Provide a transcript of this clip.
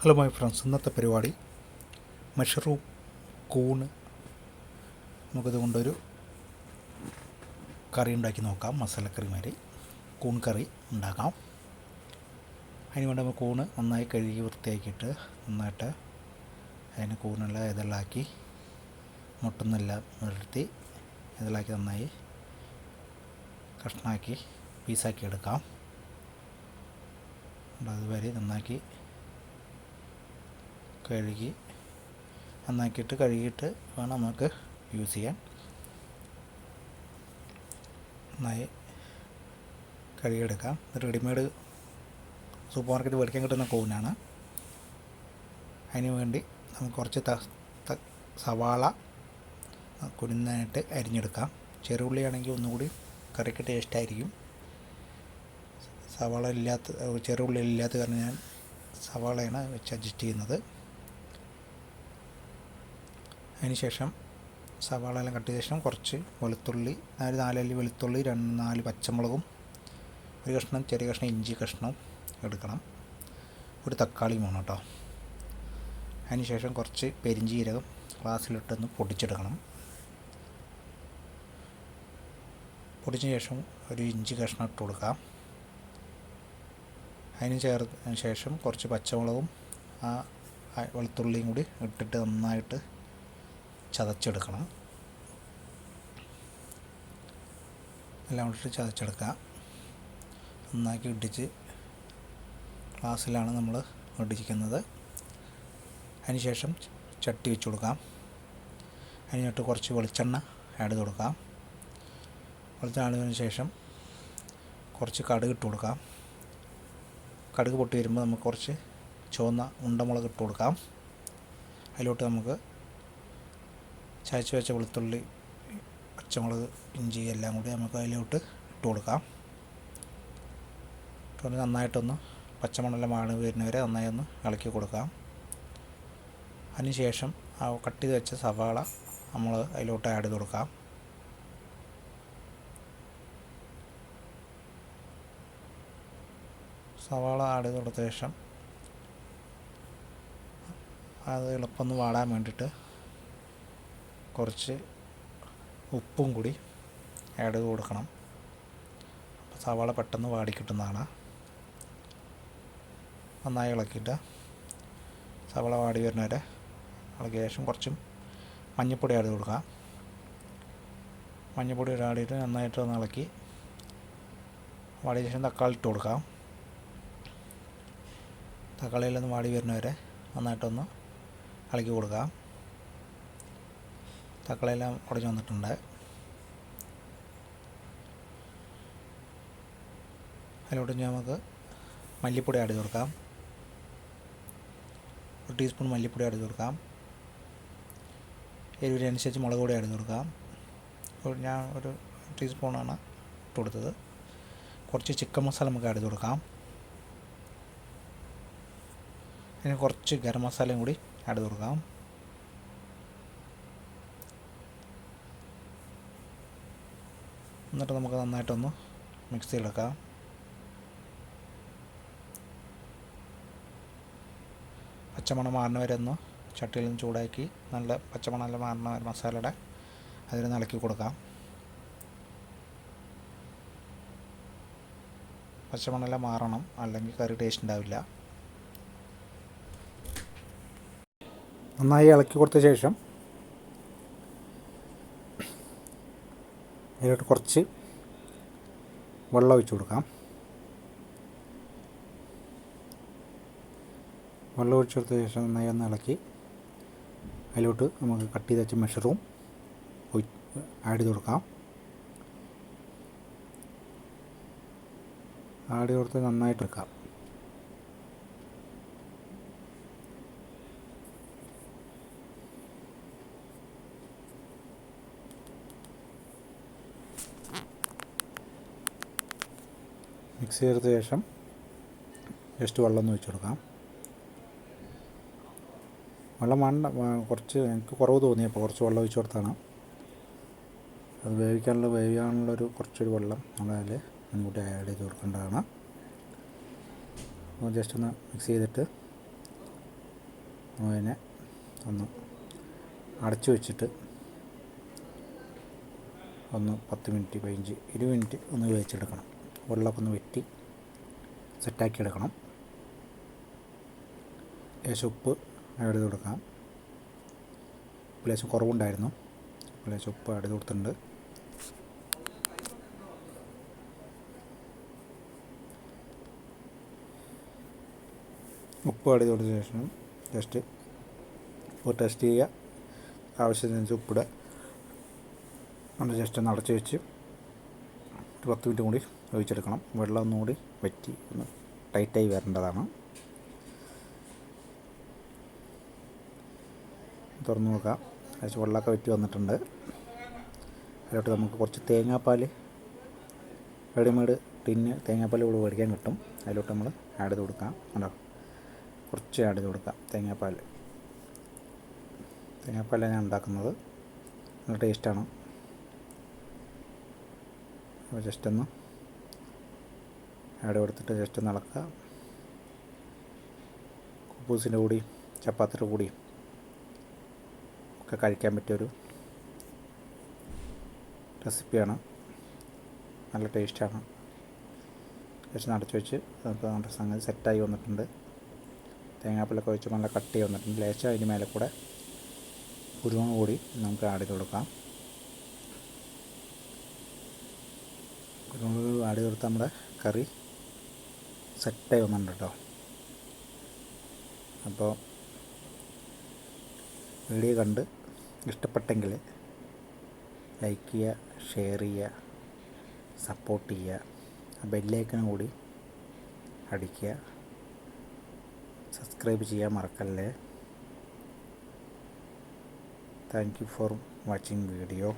Hello my friends ഇന്നത്തെ പരിപാടി mushroom കൂണ് നമുക്കിത് കൊണ്ടൊരു കറി ഉണ്ടാക്കി നോക്കാം. മസാലക്കറി മാതിരി കൂൺ കറി ഉണ്ടാക്കാം. അതിന് വേണ്ടി കൂണ് നന്നായി കഴുകി വൃത്തിയാക്കിയിട്ട് നന്നായിട്ട് അതിന് കൂണെല്ലാം ഇതെല്ലാക്കി മുട്ടുന്നെല്ലാം നിർത്തി ഇതെല്ലാക്കി നന്നായി കഷ്ണാക്കി പീസാക്കി എടുക്കാം. അതുവരെ നന്നാക്കി കഴുകി നന്നാക്കിയിട്ട് കഴുകിയിട്ട് വേണം നമുക്ക് യൂസ് ചെയ്യാൻ. നന്നായി കഴുകിയെടുക്കാം. റെഡിമെയ്ഡ് സൂപ്പർ മാർക്കറ്റ് മേടിക്കാൻ കിട്ടുന്ന കൂനാണ് അതിന് വേണ്ടി നമുക്ക് കുറച്ച് ത സവാള കുരുന്നായിട്ട് അരിഞ്ഞെടുക്കാം. ചെറുള്ളിയാണെങ്കിൽ ഒന്നുകൂടി കറിക്ക് ടേസ്റ്റായിരിക്കും സവാള ഇല്ലാത്ത ചെറുള്ളി ഇല്ലാത്ത കാരണം ഞാൻ സവാളയാണ് വെച്ച് അഡ്ജസ്റ്റ് ചെയ്യുന്നത്. അതിനുശേഷം സവാള എല്ലാം കട്ട് ചെയ്ത ശേഷം കുറച്ച് വെളുത്തുള്ളി നാല് നാലല്ലി വെളുത്തുള്ളി രണ്ട് നാല് പച്ചമുളകും ഒരു കഷ്ണം ചെറിയ കഷ്ണം ഇഞ്ചി കഷ്ണം എടുക്കണം. ഒരു തക്കാളിയും വേണം കേട്ടോ. അതിനുശേഷം കുറച്ച് പെരിഞ്ചീരകം ഗ്ലാസ്സിലിട്ടൊന്ന് പൊടിച്ചെടുക്കണം. പൊടിച്ച ശേഷം ഒരു ഇഞ്ചി കഷ്ണം ഇട്ട് കൊടുക്കാം. അതിന് ചേർത്ത ശേഷം കുറച്ച് പച്ചമുളകും ആ വെളുത്തുള്ളിയും കൂടി ഇട്ടിട്ട് നന്നായിട്ട് ചതച്ചെടുക്കണം. എല്ലാം ഇട്ടിട്ട് ചതച്ചെടുക്കുക. നന്നാക്കി ഇടിച്ച് ഗ്ലാസ്സിലാണ് നമ്മൾ ഇടിച്ചിരിക്കുന്നത്. അതിനുശേഷം ചട്ടി വെച്ച് കൊടുക്കാം. അതിനകത്ത് കുറച്ച് വെളിച്ചെണ്ണ ആഡ് ചെയ്ത് കൊടുക്കാം. വെളിച്ചെണ്ണ ആഡ് ചെയ്തതിന് ശേഷം കുറച്ച് കടുക് ഇട്ട് കൊടുക്കാം. കടുക് പൊട്ടി വരുമ്പോൾ നമുക്ക് കുറച്ച് ചുവന്ന ഉണ്ടമുളക് ഇട്ട് കൊടുക്കാം. അതിലോട്ട് നമുക്ക് ചതച്ച് വെച്ച വെളുത്തുള്ളി പച്ചമുളക് ഇഞ്ചി എല്ലാം കൂടി നമുക്ക് അതിലോട്ട് ഇട്ട് കൊടുക്കാം. ഇട്ടുകൊണ്ട് നന്നായിട്ടൊന്ന് പച്ചമണെല്ലാം മാണ് വരുന്നവരെ നന്നായി ഒന്ന് ഇളക്കി കൊടുക്കാം. അതിനുശേഷം ആ കട്ട് ചെയ്ത് വെച്ച സവാള നമ്മൾ അതിലോട്ട് ആഡ് ചെയ്ത് കൊടുക്കാം. സവാള ആഡ് ചെയ്ത് കൊടുത്ത ശേഷം അത് എളുപ്പം വാടാൻ വേണ്ടിയിട്ട് കുറച്ച് ഉപ്പും കൂടി ആഡ് കൊടുക്കണം. അപ്പോൾ സവാള പെട്ടെന്ന് വാടി കിട്ടുന്നതാണ്. നന്നായി ഇളക്കിയിട്ട് സവാള വാടി വരുന്നവരെ ഇളക്കിയ ശേഷം കുറച്ചും മഞ്ഞൾപ്പൊടി ആഡ് ചെയ്ത് കൊടുക്കാം. മഞ്ഞൾപ്പൊടി ആടിയിട്ട് നന്നായിട്ട് ഒന്ന് ഇളക്കി വാടിയ ശേഷം തക്കാളി ഇട്ട് കൊടുക്കാം. തക്കാളിയിലൊന്ന് വാടി വരുന്നവരെ നന്നായിട്ടൊന്ന് ഇളക്കി കൊടുക്കാം. തക്കാളിയെല്ലാം ഉടഞ്ഞു വന്നിട്ടുണ്ട്. അതിലോട്ട് നമുക്ക് മല്ലിപ്പൊടി ആഡ് ചേർക്കാം ഒരു ടീസ്പൂൺ മല്ലിപ്പൊടി ആഡ് ചേർക്കാം എരിവിനനുസരിച്ച് മുളക് പൊടി ആഡ് ചേർക്കാം ഞാൻ ഒരു ടീസ്പൂണാണ് ഇട്ട് കൊടുത്തത്. കുറച്ച് ചിക്കൻ മസാല നമുക്ക് ആഡ് ചേർക്കാം അതിന് കുറച്ച് ഗരം മസാലയും കൂടി ആഡ് ചേർക്കാം എന്നിട്ട് നമുക്ക് നന്നായിട്ടൊന്ന് മിക്സ് ചെയ്തെടുക്കാം. പച്ചമണം മാറണ വരെ ഒന്ന് ചട്ടിയിൽ നിന്ന് ചൂടാക്കി നല്ല പച്ചമണമെല്ലാം മാറണ വരെ മസാലയുടെ അതിൽ ഇളക്കി കൊടുക്കാം. പച്ചമണെല്ലാം മാറണം അല്ലെങ്കിൽ കറി ടേസ്റ്റ് ഉണ്ടാവില്ല. നന്നായി ഇളക്കി കൊടുത്ത ശേഷം അതിലോട്ട് കുറച്ച് വെള്ളം ഒഴിച്ചു കൊടുക്കാം. വെള്ളം ഒഴിച്ചു കൊടുത്ത ശേഷം നന്നായി ഒന്ന് ഇളക്കി അതിലോട്ട് നമുക്ക് കട്ട് ചെയ്ത് വെച്ച മെഷറും ആഡ് ചെയ്ത് കൊടുക്കാം. ആഡ് കൊടുത്ത് നന്നായിട്ട് എടുക്കാം മിക്സ് ചെയ്തതിന് ശേഷം ജസ്റ്റ് വെള്ളം ഒന്ന് ഒഴിച്ച് കൊടുക്കാം. വെള്ളം വേണ്ട കുറച്ച് എനിക്ക് കുറവ് തോന്നിയപ്പോൾ കുറച്ച് വെള്ളം ഒഴിച്ച് കൊടുത്താണ്. അത് വേവിക്കാനുള്ള വേവിക്കാനുള്ളൊരു കുറച്ചൊരു വെള്ളം നമ്മളതിൽ മുൻകൂട്ടി ആഡ് ചെയ്ത് കൊടുക്കേണ്ടതാണ്. ജസ്റ്റ് ഒന്ന് മിക്സ് ചെയ്തിട്ട് അതിനെ ഒന്ന് അടച്ചു വെച്ചിട്ട് ഒന്ന് പത്ത് മിനിറ്റ് പതിനഞ്ച് ഇരുപത് മിനിറ്റ് ഒന്ന് വേവിച്ചെടുക്കണം. വെള്ളമൊക്കെ ഒന്ന് വെറ്റി സെറ്റാക്കി എടുക്കണം ലേശം ഉപ്പ് ആഡ് ചെയ്ത് കൊടുക്കാം. ലേശം കുറവുണ്ടായിരുന്നു. ലേശം ഉപ്പ് ആഡ് ചെയ്ത് കൊടുത്തിട്ടുണ്ട്. ഉപ്പ് ആഡ് ചെയ്ത് കൊടുത്ത ശേഷം ജസ്റ്റ് ഉപ്പ് ടെസ്റ്റ് ചെയ്യുക. ആവശ്യത്തിനനുസരിച്ച് ഉപ്പിടുക. നമ്മൾ ജസ്റ്റ് ഒന്ന് അടച്ചു വെച്ച് ഒരു പത്ത് മിനിറ്റ് കൂടി ഒഴിച്ചെടുക്കണം. വെള്ളം ഒന്നുകൂടി വറ്റി ഒന്ന് ടൈറ്റായി വരേണ്ടതാണ്. തുറന്നു നോക്കാം. കുറച്ച് വെള്ളമൊക്കെ വറ്റി വന്നിട്ടുണ്ട്. അതിലോട്ട് നമുക്ക് കുറച്ച് തേങ്ങാപ്പാൽ റെഡിമെയ്ഡ് ടിന്ന് തേങ്ങാപ്പാൽ ഇവിടെ മേടിക്കാൻ കിട്ടും. അതിലോട്ട് നമ്മൾ ആഡ് ചെയ്ത് കൊടുക്കാം. കണ്ടോ? കുറച്ച് ആഡ് ചെയ്ത് കൊടുക്കാം തേങ്ങാപ്പാൽ. തേങ്ങാപ്പാലാണ് ഞാൻ ഉണ്ടാക്കുന്നത്. നല്ല ടേസ്റ്റാണ് അപ്പോൾ ജസ്റ്റ് ഒന്ന് ആഡ് കൊടുത്തിട്ട് ജസ്റ്റ് ഒന്ന് ഇളക്കുക. കുബൂസിന്റെ കൂടി ചപ്പാത്തിയുടെ കൂടി ഒക്കെ കഴിക്കാൻ പറ്റിയൊരു റെസിപ്പിയാണ്. നല്ല ടേസ്റ്റാണ്. ജസ്റ്റ് നടച്ച് വെച്ച് അപ്പോൾ നമ്മുടെ സംഗതി സെറ്റായി വന്നിട്ടുണ്ട്. തേങ്ങാപ്പിലൊക്കെ വെച്ച് നല്ല കട്ടി വന്നിട്ടുണ്ട്. ലേശം അതിന് മേലെ കൂടെ കുരുമുളക് കൂടി നമുക്ക് ആഡ് ചെയ്ത് കൊടുക്കാം. കുരുമുളക് ആഡ് ചെയ്ത് നമ്മുടെ കറി സെറ്റ് വന്നിട്ടുണ്ട് കേട്ടോ അപ്പോൾ വീഡിയോ കണ്ട് ഇഷ്ടപ്പെട്ടെങ്കിൽ ലൈക്ക് ചെയ്യുക ഷെയർ ചെയ്യുക സപ്പോർട്ട് ചെയ്യുക ബെല്ലേക്കിനും കൂടി അടിക്കുക. സബ്സ്ക്രൈബ് ചെയ്യാൻ മറക്കല്ലേ? Thank you for watching video